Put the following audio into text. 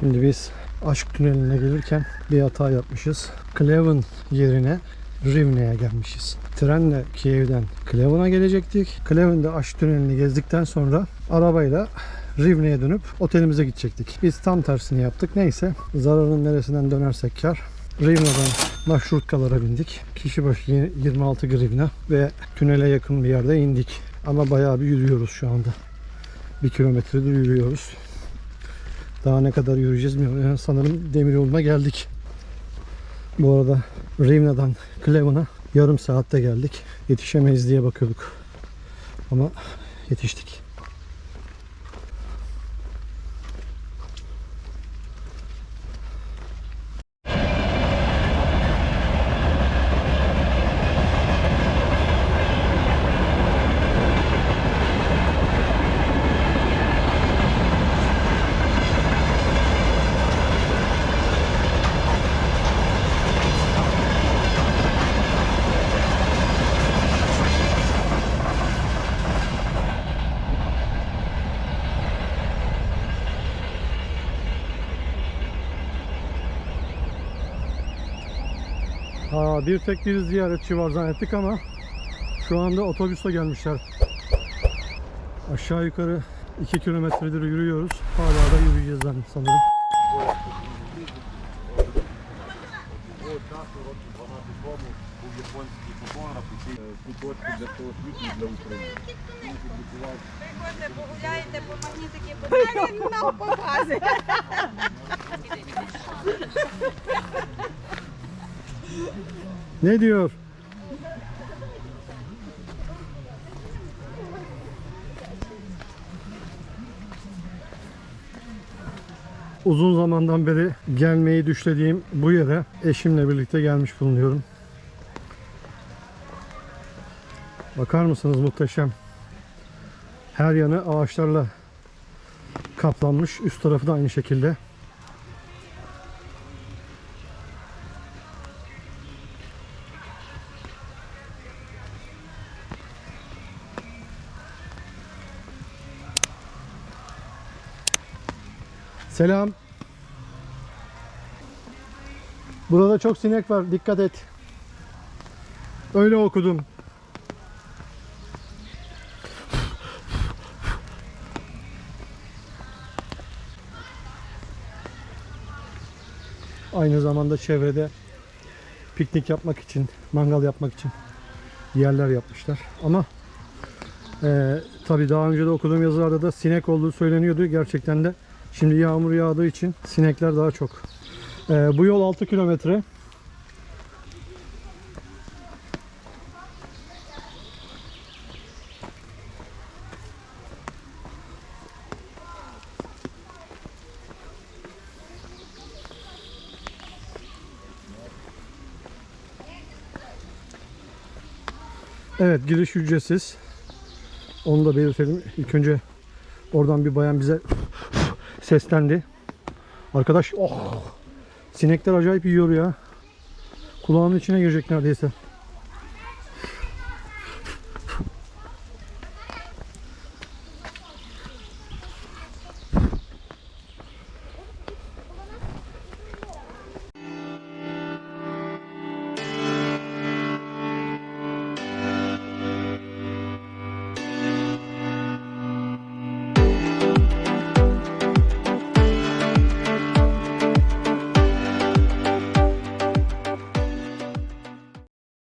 Şimdi biz Aşk Tüneli'ne gelirken bir hata yapmışız. Cleven yerine Rivne'ye gelmişiz. Trenle Kiev'den Cleven'a gelecektik. Cleven'de Aşk Tüneli'ni gezdikten sonra arabayla Rivne'ye dönüp otelimize gidecektik. Biz tam tersini yaptık. Neyse zararın neresinden dönersek kar. Rivne'den marşrutkalara bindik. Kişi başı 26 grivna ve tünele yakın bir yerde indik. Ama bayağı bir yürüyoruz şu anda. Bir kilometredir yürüyoruz. Daha ne kadar yürüyeceğiz bilmiyorum. Yani sanırım demir yoluna geldik. Bu arada Rivna'dan Cleven'a yarım saatte geldik. Yetişemeyiz diye bakıyorduk. Ama yetiştik. Ha, bir tek bir ziyaretçi var zannettik ama şu anda otobüste gelmişler. Aşağı yukarı 2 kilometredir yürüyoruz. Hala da yürüyeceğiz zannediyorum sanırım. японські фотографи, ці куточки для того Ne diyor? Uzun zamandan beri gelmeyi düşlediğim bu yere eşimle birlikte gelmiş bulunuyorum. Bakar mısınız muhteşem. Her yanı ağaçlarla kaplanmış. Üst tarafı da aynı şekilde. Selam. Burada çok sinek var. Dikkat et. Öyle okudum. Aynı zamanda çevrede piknik yapmak için, mangal yapmak için yerler yapmışlar. Ama ee, tabii daha önce de okuduğum yazılarda da sinek olduğu söyleniyordu. Gerçekten de şimdi yağmur yağdığı için sinekler daha çok. Ee, bu yol 6 kilometre. Evet giriş ücretsiz. Onu da belirtelim. İlk önce oradan bir bayan bize seslendi. Arkadaş oh sinekler acayip yiyor ya. Kulağımın içine girecek neredeyse.